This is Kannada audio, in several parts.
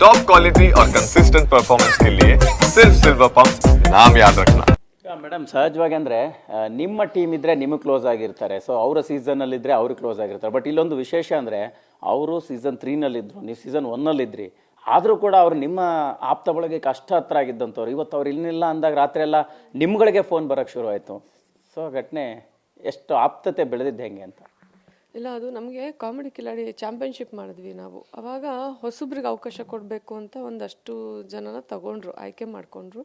टॉप क्वालिटी और कंसिस्टेंट परफॉर्मेंस के लिए सिर्फ सिल्वर पंप नाम याद रखना ಮೇಡಮ್ ಸಹಜವಾಗಿ ಅಂದರೆ ನಿಮ್ಮ ಟೀಮ್ ಇದ್ದರೆ ನಿಮಗೆ ಕ್ಲೋಸ್ ಆಗಿರ್ತಾರೆ ಸೊ ಅವರ ಸೀಸನಲ್ಲಿದ್ದರೆ ಅವ್ರಿಗೆ ಕ್ಲೋಸ್ ಆಗಿರ್ತಾರೆ ಬಟ್ ಇಲ್ಲೊಂದು ವಿಶೇಷ ಅಂದರೆ ಅವರು ಸೀಸನ್ ತ್ರೀನಲ್ಲಿದ್ದರು ನೀವು ಸೀಸನ್ ಒನ್ನಲ್ಲಿದ್ರಿ ಆದರೂ ಕೂಡ ಅವ್ರು ನಿಮ್ಮ ಆಪ್ತ ಬಳಗಕ್ಕೆ ಅಷ್ಟು ಹತ್ರ ಆಗಿದ್ದಂಥವ್ರು ಇವತ್ತು ಅವ್ರು ಇಲ್ಲಿಲ್ಲ ಅಂದಾಗ ರಾತ್ರಿ ಎಲ್ಲ ನಿಮ್ಗಳಿಗೆ ಫೋನ್ ಬರೋಕ್ಕೆ ಶುರು ಆಯಿತು ಸೊ ಘಟನೆ ಎಷ್ಟು ಆಪ್ತತೆ ಬೆಳೆದಿದ್ದು ಹೆಂಗೆ ಅಂತ ಇಲ್ಲ, ಅದು ನಮಗೆ ಕಾಮಿಡಿ ಕಿಲಾಡಿ ಚಾಂಪಿಯನ್ಶಿಪ್ ಮಾಡಿದ್ವಿ ನಾವು. ಅವಾಗ ಹೊಸಬ್ರಿಗೆ ಅವಕಾಶ ಕೊಡಬೇಕು ಅಂತ ಒಂದಷ್ಟು ಜನನ ತಗೊಂಡ್ರು, ಆಯ್ಕೆ ಮಾಡಿಕೊಂಡ್ರು.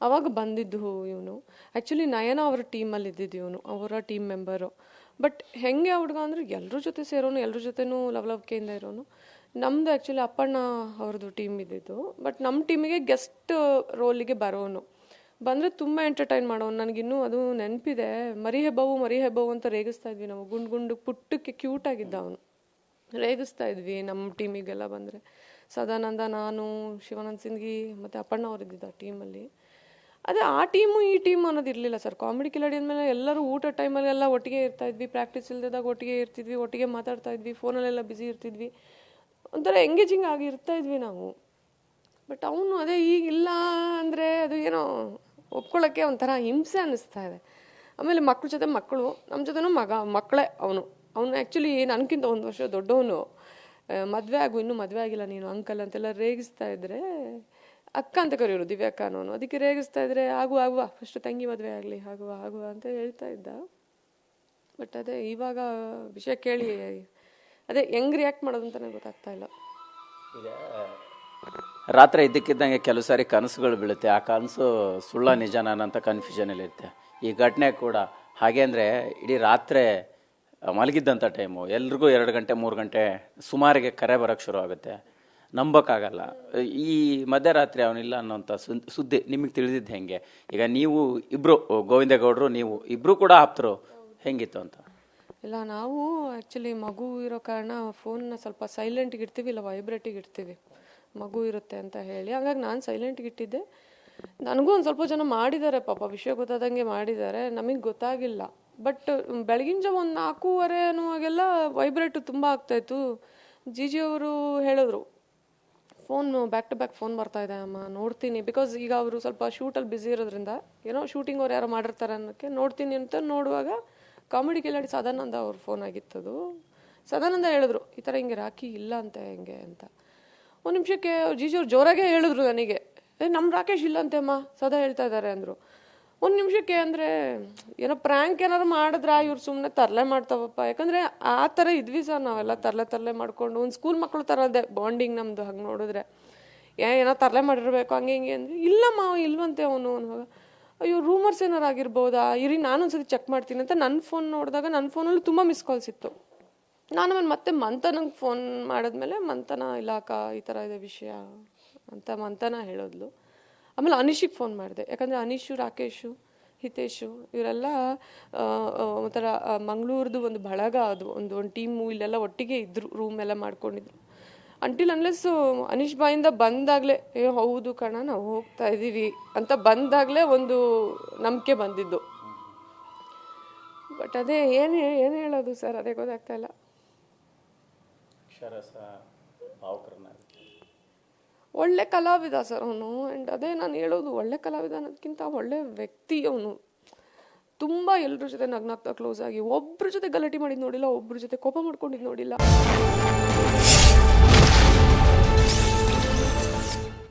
ಅವಾಗ ಬಂದಿದ್ದು ಇವನು. ಆ್ಯಕ್ಚುಲಿ ನಯನ ಅವರ ಟೀಮಲ್ಲಿ ಇದ್ದಿದ್ದು ಇವನು, ಅವರ ಟೀಮ್ ಮೆಂಬರು ಬಟ್ ಹೆಂಗೆ ಹುಡುಗ ಅಂದರೆ ಎಲ್ಲರ ಜೊತೆ ಸೇರೋನು ಎಲ್ಲರ ಜೊತೆನೂ ಲವಲವಿಕೆಯಿಂದ ಇರೋನು. ನಮ್ಮದು ಆ್ಯಕ್ಚುಲಿ ಅಪ್ಪಣ್ಣ ಅವ್ರದ್ದು ಟೀಮ್ ಇದ್ದಿದ್ದು. ಬಟ್ ನಮ್ಮ ಟೀಮಿಗೆ ಗೆಸ್ಟ್ ರೋಲಿಗೆ ಬರೋನು. ಬಂದರೆ ತುಂಬ ಎಂಟರ್ಟೈನ್ ಮಾಡೋನು. ನನಗಿನ್ನೂ ಅದು ನೆನಪಿದೆ. ಮರಿ ಹೆಬ್ಬವು ಮರಿ ಹೆಬ್ಬವು ಅಂತ ರೇಗಿಸ್ತಾ ಇದ್ವಿ ನಾವು. ಗುಂಡು ಗುಂಡು ಪುಟ್ಟಕ್ಕೆ ಕ್ಯೂಟ್ ಆಗಿದ್ದ ಅವನು. ರೇಗಿಸ್ತಾ ಇದ್ವಿ ನಮ್ಮ ಟೀಮಿಗೆಲ್ಲ ಬಂದರೆ. ಸದಾನಂದ, ನಾನು, ಶಿವಾನಂದ್ ಸಿಂದ್ಗಿ ಮತ್ತು ಅಪ್ಪಣ್ಣ ಅವ್ರು ಇದ್ದಿದ್ದು ಆ ಟೀಮಲ್ಲಿ. ಅದೇ ಆ ಟೀಮು ಈ ಟೀಮ್ ಅನ್ನೋದು ಇರಲಿಲ್ಲ ಸರ್. ಕಾಮಿಡಿ ಕಿಲಾಡಿ ಅಂದಮೇಲೆ ಎಲ್ಲರೂ ಊಟ ಟೈಮಲ್ಲಿ ಎಲ್ಲ ಒಟ್ಟಿಗೆ ಇರ್ತಾ ಇದ್ವಿ. ಪ್ರಾಕ್ಟೀಸ್ ಇಲ್ಲದಾಗ ಒಟ್ಟಿಗೆ ಇರ್ತಿದ್ವಿ, ಒಟ್ಟಿಗೆ ಮಾತಾಡ್ತಾ ಇದ್ವಿ ಫೋನಲ್ಲೆಲ್ಲ ಬ್ಯುಸಿ ಇರ್ತಿದ್ವಿ. ಒಂಥರ ಎಂಗೇಜಿಂಗ್ ಆಗಿ ಇರ್ತಾ ಇದ್ವಿ ನಾವು. ಬಟ್ ಅವನು ಅದೇ ಈಗಿಲ್ಲ ಅಂದರೆ ಅದು ಏನೋ ಒಪ್ಕೊಳ್ಳೋಕ್ಕೆ ಒಂಥರ ಹಿಂಸೆ ಅನ್ನಿಸ್ತಾ ಇದೆ. ಆಮೇಲೆ ಮಕ್ಕಳ ಜೊತೆ ಮಕ್ಕಳು ನಮ್ಮ ಜೊತೆನೂ ಮಗ, ಮಕ್ಕಳೇ ಅವನು. ಅವನು ಆ್ಯಕ್ಚುಲಿ ನನಗಿಂತ ಒಂದು ವರ್ಷ ದೊಡ್ಡವನು. ಮದುವೆ ಆಗು, ಇನ್ನೂ ಮದುವೆ ಆಗಿಲ್ಲ ನೀನು ಅಂಕಲ್ ಅಂತೆಲ್ಲ ರೇಗಿಸ್ತಾ ಇದ್ದರೆ ಅಕ್ಕ ಅಂತ ಕರೆಯೋರು, ದಿವ್ಯಾಕ್ಕ ಅನ್ನೋನು. ಅದಕ್ಕೆ ರೇಗಿಸ್ತಾ ಇದ್ರೆ ಆಗುವ ಆಗುವ ಫಸ್ಟ್ ತಂಗಿ ಮದುವೆ ಆಗಲಿ ಆಗುವ ಆಗುವ ಅಂತ ಹೇಳ್ತಾ ಇದ್ದ. ಬಟ್ ಅದೇ, ಇವಾಗ ವಿಷಯ ಕೇಳಿ, ಅದೇ ಹೆಂಗ್ ರಿಯಾಕ್ಟ್ ಮಾಡೋದು ಅಂತಲೇ ಗೊತ್ತಾಗ್ತಾ ಇಲ್ಲ. ಈಗ ರಾತ್ರಿ ಇದ್ದಕ್ಕಿದ್ದಂಗೆ ಕೆಲವು ಸಾರಿ ಕನಸುಗಳು ಬೀಳುತ್ತೆ. ಆ ಕನಸು ಸುಳ್ಳ ನಿಜನ ಅನ್ನೋಂಥ ಕನ್ಫ್ಯೂಷನಲ್ಲಿ ಇರುತ್ತೆ. ಈ ಘಟನೆ ಕೂಡ ಹಾಗೆ ಅಂದರೆ ಇಡೀ ರಾತ್ರಿ ಮಲಗಿದ್ದಂಥ ಟೈಮು ಎಲ್ರಿಗೂ ಎರಡು ಗಂಟೆ, ಮೂರು ಗಂಟೆ ಸುಮಾರಿಗೆ ಕರೆ ಬರೋಕ್ಕೆ ಶುರು ಆಗುತ್ತೆ. ನಂಬೋಕ್ಕಾಗಲ್ಲ. ಈ ಮಧ್ಯರಾತ್ರಿ ಅವನಿಲ್ಲ ಅನ್ನೋಂಥ ಸುದ್- ಸುದ್ದಿ ನಿಮಗೆ ತಿಳಿದಿದ್ದು ಹೆಂಗೆ? ಈಗ ನೀವು ಇಬ್ಬರು ಗೋವಿಂದೇಗೌಡರು, ನೀವು ಇಬ್ಬರು ಕೂಡ ಆಪ್ತರು. ಹೆಂಗಿತ್ತು ಅಂತ? ಇಲ್ಲ, ನಾವು ಆ್ಯಕ್ಚುಲಿ ಮಗು ಇರೋ ಕಾರಣ ಫೋನ್ನ ಸ್ವಲ್ಪ ಸೈಲೆಂಟಿಗೆ ಇಡ್ತೀವಿ, ಇಲ್ಲ ವೈಬ್ರೇಟಿಗೆ ಇಡ್ತೀವಿ. ಮಗು ಇರುತ್ತೆ ಅಂತ ಹೇಳಿ. ಹಂಗಾಗಿ ನಾನು ಸೈಲೆಂಟ್ಗೆ ಇಟ್ಟಿದ್ದೆ. ನನಗೂ ಒಂದು ಸ್ವಲ್ಪ ಜನ ಮಾಡಿದ್ದಾರೆ, ಪಾಪ ವಿಷಯ ಗೊತ್ತಾದಂಗೆ ಮಾಡಿದ್ದಾರೆ. ನಮಗೆ ಗೊತ್ತಾಗಿಲ್ಲ. ಬಟ್ ಬೆಳಗಿನ ಜಾವ ಒಂದು ನಾಲ್ಕೂವರೆ ಅನ್ನುವಾಗೆಲ್ಲ ವೈಬ್ರೇಟ್ ತುಂಬ ಆಗ್ತಾಯಿತ್ತು ಜಿ ಅವರು ಹೇಳಿದ್ರು phone back to back phone ಬರ್ತಾ ಇದೆ ಅಮ್ಮ, ನೋಡ್ತೀನಿ. ಬಿಕಾಸ್ ಈಗ ಅವರು ಸ್ವಲ್ಪ ಶೂಟಲ್ಲಿ ಬ್ಯುಸಿ ಇರೋದ್ರಿಂದ, ಏನೋ ಶೂಟಿಂಗ್ ಅವ್ರು ಯಾರೋ ಮಾಡಿರ್ತಾರೆ ಅನ್ನೋಕ್ಕೆ ನೋಡ್ತೀನಿ ಅಂತ ನೋಡುವಾಗ ಕಾಮಿಡಿ ಕಿಲಾಡಿ ಸದಾನಂದ ಅವ್ರ ಫೋನ್ ಆಗಿತ್ತದು. ಸದಾನಂದ ಹೇಳಿದ್ರು, ಈ ಥರ ಹಿಂಗೆ ರಾಖಿ ಇಲ್ಲ ಅಂತ, ಹೆಂಗೆ, ಅಂತ. ಒಂದು ನಿಮಿಷಕ್ಕೆ ಜೀಜಿ ಅವ್ರು ಜೋರಾಗೇ ಹೇಳಿದ್ರು ನನಗೆ. ಏ ನಮ್ಮ ರಾಕೇಶ್ ಇಲ್ಲ ಅಂತೆ ಅಮ್ಮ, ಸದಾ ಹೇಳ್ತಾ ಇದ್ದಾರೆ ಅಂದರು. ಒಂದು ನಿಮಿಷಕ್ಕೆ ಅಂದರೆ, ಏನೋ ಪ್ರ್ಯಾಂಕ್ ಏನಾದ್ರು ಮಾಡಿದ್ರ ಇವ್ರು ಸುಮ್ಮನೆ ತರಲೆ ಮಾಡ್ತಾವಪ್ಪ. ಯಾಕಂದರೆ ಆ ಥರ ಇದ್ವಿ ಸರ್ ನಾವೆಲ್ಲ, ತರಲೆ ತರಲೆ ಮಾಡಿಕೊಂಡು. ಒಂದು ಸ್ಕೂಲ್ ಮಕ್ಕಳು ಥರ ಬಾಂಡಿಂಗ್ ನಮ್ಮದು ಹಂಗೆ ನೋಡಿದ್ರೆ. ಏ, ಏನೋ ತರಲೆ ಮಾಡಿರಬೇಕು, ಹಂಗೆ ಹಿಂಗೆ ಅಂದರೆ ಇಲ್ಲಮ್ಮ ಇಲ್ವಂತೆ ಅವನು ಅನ್ನುವಾಗ. ಅಯ್ಯೋ ರೂಮರ್ಸ್ ಏನಾರು ಆಗಿರ್ಬೋದಾ? ಇರಿ ನಾನು ಒಂದ್ಸತಿ ಚೆಕ್ ಮಾಡ್ತೀನಿ ಅಂತ ನನ್ನ ಫೋನ್ ನೋಡಿದಾಗ ನನ್ನ ಫೋನಲ್ಲಿ ತುಂಬ ಮಿಸ್ ಕಾಲ್ಸ್ ಇತ್ತು. ನಾನು ಆಮೇಲೆ ಮತ್ತೆ ಮಂಥನಂಗೆ ಫೋನ್ ಮಾಡಿದ್ಮೇಲೆ ಮಂಥನ ಇಲಾಖ ಈ ಥರ ಇದೆ ವಿಷಯ ಅಂತ ಮಂಥನ ಹೇಳಿದ್ಲು. ಆಮೇಲೆ ಅನೀಶಿಗೆ ಫೋನ್ ಮಾಡಿದೆ. ಯಾಕಂದರೆ ಅನೀಶು, ರಾಕೇಶು, ಹಿತೇಶು ಇವರೆಲ್ಲ ಒಂಥರ ಮಂಗಳೂರ್ದು ಒಂದು ಬಳಗ ಅದು. ಒಂದು ಒಂದು ಟೀಮು ಇಲ್ಲೆಲ್ಲ ಒಟ್ಟಿಗೆ ಇದ್ರು ರೂಮ್ ಎಲ್ಲ ಮಾಡ್ಕೊಂಡಿದ್ರು. ಅಂಟಿಲ್ ಅನ್ಲೆಸ್ ಅನೀಶ್ ಬಾಯಿಂದ ಬಂದಾಗಲೇ, ಏ, ಹೌದು ಕಣ, ನಾವು ಹೋಗ್ತಾ ಇದ್ದೀವಿ ಅಂತ ಬಂದಾಗಲೇ ಒಂದು ನಂಬಿಕೆ ಬಂದಿದ್ದು. ಬಟ್ ಅದೇ, ಏನು ಏನು ಹೇಳೋದು ಸರ್? ಅದೇ ಗೊತ್ತಾಗ್ತಾ ಇಲ್ಲ. ಅಕ್ಷರಸ ಭಾವುಕರನ್ನ ಒಳ್ಳೆ ಕಲಾವಿದ ಸರ್ ಅವನು ಆ್ಯಂಡ್ ಅದೇ ನಾನು ಹೇಳೋದು, ಒಳ್ಳೆ ಕಲಾವಿದ ಅನ್ನೋದಕ್ಕಿಂತ ಒಳ್ಳೆ ವ್ಯಕ್ತಿ ಅವನು. ತುಂಬ ಎಲ್ಲರ ಜೊತೆ ನಗ್ನಾಗ್ತಾ ಕ್ಲೋಸ್ ಆಗಿ ಒಬ್ಬರ ಜೊತೆ ಗಲಾಟೆ ಮಾಡಿದ್ದು ನೋಡಿಲ್ಲ ಒಬ್ಬರ ಜೊತೆ ಕೋಪ ಮಾಡ್ಕೊಂಡಿದ್ದು ನೋಡಿಲ್ಲ.